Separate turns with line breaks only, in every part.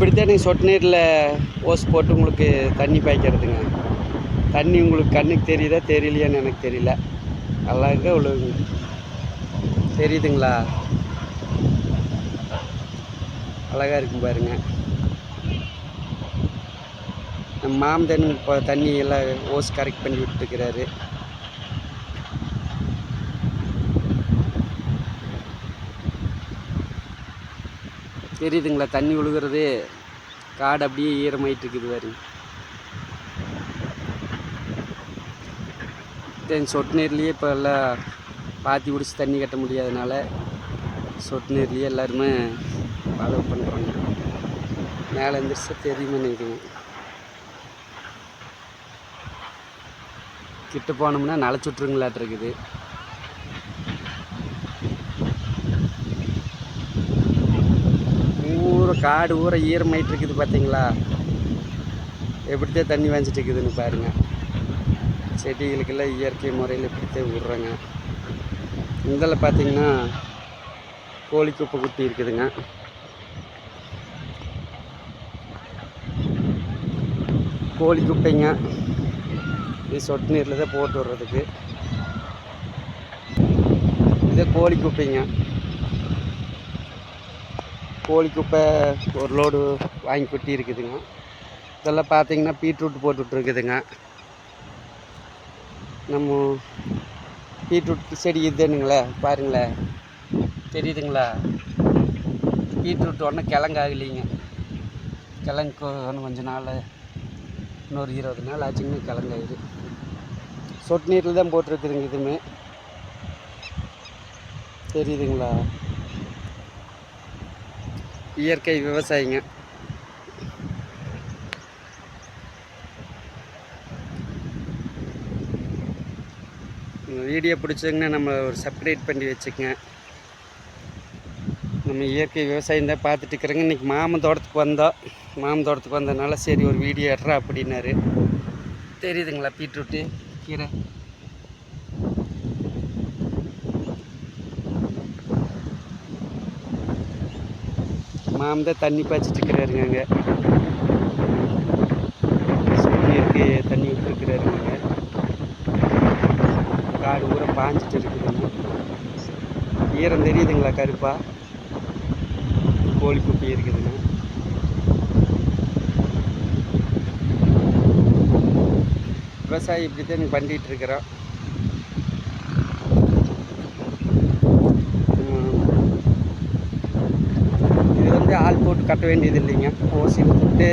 இப்படித்தான் நீங்கள் சொட்டு நீரில் ஓஸ் போட்டு உங்களுக்கு தண்ணி பாய்க்கிறதுங்க. தண்ணி உங்களுக்கு கண்ணுக்கு தெரியுதா தெரியலையான்னு எனக்கு தெரியல. அழகாக விழுவுங்க தெரியுதுங்களா? அழகாக இருக்கும் பாருங்க. நம்ம இப்போ தண்ணி எல்லாம் ஓஸ் கரெக்ட் பண்ணி விட்டுருக்கிறாரு. தெரியுதுங்களா தண்ணி விழுகிறது காடு அப்படியே ஈரமாயிட்டு இருக்குது பாருங்க சொட்டு நீர்லேயே இப்போ எல்லாம் பாத்தி பிடிச்சி தண்ணி கட்ட முடியாதனால சொட்டு நீர்லேயே எல்லாருமே ஃபாலோ பண்ணுறாங்க மேலே எந்திரிச்சா தெரியுமா நினைக்கிறேன். கிட்ட போனோம்னா நலச்சுட்ருங்களாட்டு இருக்குது ஊரை காடு ஊற ஈரமாயிட்டு இருக்குது பார்த்தீங்களா? எப்படித்தான் தண்ணி வாஞ்சிட்டு இருக்குதுன்னு பாருங்கள் செடிகளுக்கெல்லாம் இயற்கை முறையில் இப்படித்தான் விட்றேங்க. இதில் பார்த்தீங்கன்னா கோழி குப்பை குட்டி இருக்குதுங்க. கோழி குப்பைங்க. இது சொட்டு நீரில் தான் போட்டு விடுறதுக்கு. இதே கோழி குப்பைங்க. கோழி குப்பை ஒரு லோடு வாங்கி கொட்டி இருக்குதுங்க இதெல்லாம் பார்த்தீங்கன்னா பீட்ரூட் போட்டுட்ருக்குதுங்க. நம்ம பீட்ரூட் செடி இதுனுங்களே பாருங்களேன் தெரியுதுங்களா? பீட்ரூட் ஒன்றும் கிழங்காகலைங்க. கிழங்கு ஒன்று கொஞ்ச நாள் இன்னொரு இருபது நாள் ஆச்சுங்க கிழங்காயுது சொட்டு நீரில் தான் போட்டிருக்குதுங்க இதுவுமே. தெரியுதுங்களா? இயற்கை விவசாயிங்க. வீடியோ பிடிச்சதுங்கன்னா நம்ம ஒரு சப்ஸ்கிரைப் பண்ணி வச்சுக்கோங்க. நம்ம இயற்கை விவசாயம் தான் பார்த்துட்டு இருக்கிறோங்க. இன்றைக்கி மாமன் தோட்டத்துக்கு வந்தோம் மாமன் தோட்டத்துக்கு வந்ததுனால சரி ஒரு வீடியோ எட்றா அப்படின்னாரு. தெரியுதுங்களா பீட்ரூட்டு கீரை? மாமன் தான் தண்ணி பாய்ச்சிட்டு இருக்கிறாருங்க அங்கே. சூரியனுக்கு தண்ணி விட்டுருக்கிறாருங்க அங்கே. காடு ஊரை பாஞ்சிட்டு இருக்குதுங்க. ஈரம் தெரியுதுங்களா கருப்பா? கோழி குப்பி இருக்குதுங்க. விவசாயம் இப்படி தான் பண்ணிட்டு வந்து ஆள் போட்டு கட்ட வேண்டியது இல்லைங்க ஓசி இழுத்துட்டு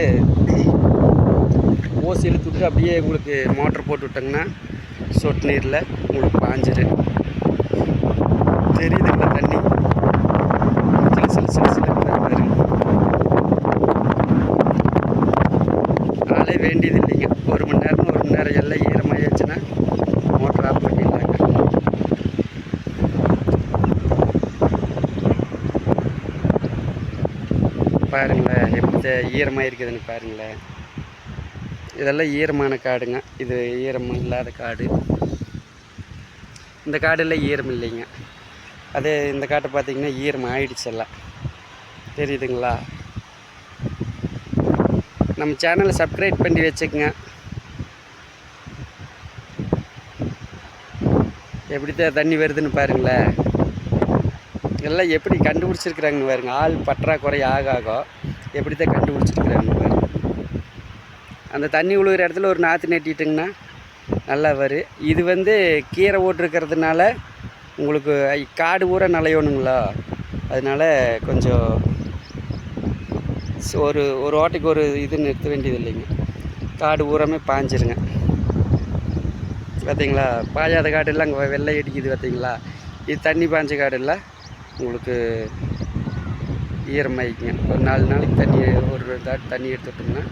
ஓசி இழுத்துட்டு அப்படியே உங்களுக்கு மோட்டர் போட்டு விட்டோங்கன்னா சொட்டு நீரில் உங்களுக்கு பாஞ்சிரு தெரியுதுங்களா தண்ணி. சில சில சில சில ஆளே வேண்டியது பாருங்களேன் எப்படி ஈரமாக இருக்குதுன்னு பாருங்களேன். இதெல்லாம் ஈரமான காடுங்க. இது ஈரம் இல்லாத காடு. இந்த காடெல்லாம் ஈரம் இல்லைங்க. அதே இந்த காட்டை பார்த்திங்கன்னா ஈரம் ஆயிடுச்சு எல்லாம். தெரியுதுங்களா? நம்ம சேனலை சப்ஸ்கிரைப் பண்ணி வச்சுக்கோங்க. எப்படி தான் தண்ணி வருதுன்னு பாருங்களேன். எல்லாம் எப்படி கண்டுபிடிச்சிருக்கிறாங்கன்னு பாருங்க. ஆள் பற்றாக்குறை ஆக ஆக எப்படி தான் கண்டுபிடிச்சிருக்கிறாங்கன்னு பாருங்க. அந்த தண்ணி விழுகிற இடத்துல ஒரு நாற்று நட்டிட்டுங்கன்னா நல்லா வரும் இது வந்து கீரை ஓட்டிருக்கிறதுனால உங்களுக்கு ஐ- காடு ஊற நலையணுங்களா அதனால கொஞ்சம் ஒரு ஒரு ஓட்டைக்கு ஒரு இது நிறுத்த வேண்டியது இல்லைங்க காடு ஊரமே பாஞ்சிருங்க. பார்த்தீங்களா பாயாத காடெல்லாம் அங்கே வெள்ளை அடிக்குது பார்த்தீங்களா இது தண்ணி பாஞ்ச இல்லை உங்களுக்கு ஈரமாயிக்குங்க ஒரு நாலு நாளைக்கு தண்ணி ஒரு தாட் தண்ணி எடுத்துட்டோம்னா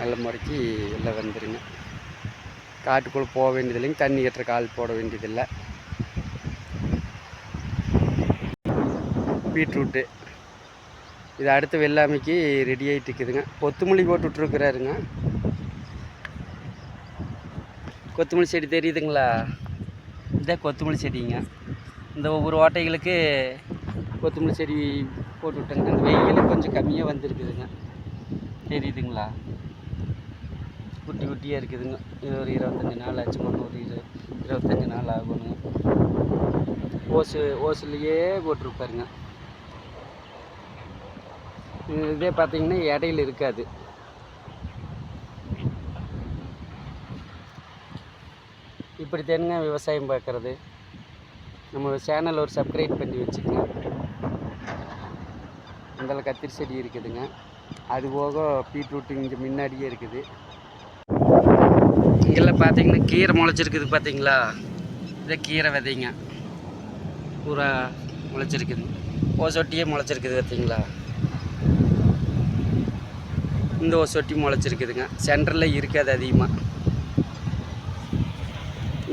நல்ல முறைக்கு எல்லாம் வந்துடுங்க காட்டுக்குள்ளே போக வேண்டியதில்லைங்க. தண்ணி கட்டுற கால் போட வேண்டியதில்லை. பீட்ரூட்டு. இது அடுத்த வெள்ளாமைக்கு ரெடி ஆகிட்டு இருக்குதுங்க. கொத்தமல்லி போட்டு விட்ருக்குறாருங்க கொத்தமல்லி செடி தெரியுதுங்களா? இதான் கொத்தமல்லி செடிங்க. இந்த ஒவ்வொரு ஓட்டைகளுக்கு கொத்தமல்லி செடி போட்டு விட்டேங்க. அந்த வெயில் கொஞ்சம் கம்மியாக வந்துருக்குதுங்க. தெரியுதுங்களா? குட்டி குட்டியாக இருக்குதுங்க. இது ஒரு இருபத்தஞ்சி நாள் ஆச்சு. ஒரு இரு இருபத்தஞ்சி நாள் ஆகணுங்க ஓசு ஓசுலேயே போட்டிருப்பாருங்க. இதே பார்த்தீங்கன்னா இடையில இருக்காது. இப்படி தானுங்க விவசாயம் பார்க்குறது. நம்ம சேனல் ஒரு சப்ஸ்கிரைப் பண்ணி வச்சுக்கோங்க இதில் கத்திரி செடி இருக்குதுங்க. அது போக பீட்ரூட் இங்கே முன்னாடியே இருக்குது. இங்கெல்லாம் பார்த்தீங்கன்னா கீரை முளைச்சிருக்குது பார்த்தீங்களா? இதை கீரை விதைங்க. பூரா முளைச்சிருக்குது. ஓசொட்டியே முளைச்சிருக்குது பார்த்தீங்களா? இந்த ஓசொட்டி முளைச்சிருக்குதுங்க. சென்டரில் இருக்காது அதிகமாக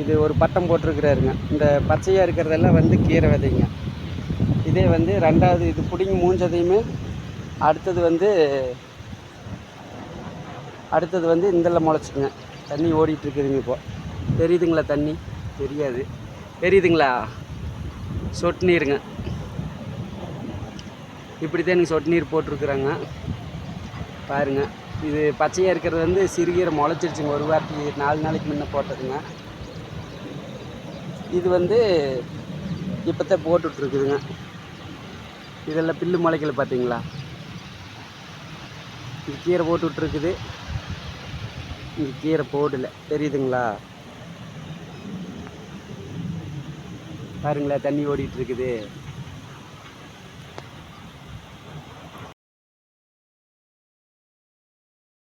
இது ஒரு பட்டம் போட்டிருக்கிறாருங்க. இந்த பச்சையாக இருக்கிறதெல்லாம் வந்து கீரை விதைங்க. இதே வந்து ரெண்டாவது இது பிடிங்கி மூஞ்சதையுமே அடுத்தது வந்து அடுத்தது வந்து இந்தெல்லாம் முளைச்சிக்குங்க. தண்ணி ஓடிட்டுருக்குதுங்க இப்போது தெரியுதுங்களா தண்ணி? தெரியாது. தெரியுதுங்களா? சொட்டு நீருங்க இப்படி தான் எனக்கு சொட்டு நீர் போட்டிருக்குறாங்க. பாருங்கள் இது பச்சையாக இருக்கிறது வந்து சிறுகீரை முளைச்சிருச்சுங்க. ஒரு வாரத்துக்கு நாலு நாளைக்கு முன்ன போட்டதுங்க. இது வந்து இப்போ தான் போட்டுட்ருக்குதுங்க. இதெல்லாம் பில்லு முளைக்கல பார்த்தீங்களா? இது கீரை போட்டு விட்ருக்குது கீரை போடல. தெரியுதுங்களா? பாருங்களா தண்ணி ஓடிட்டுருக்குது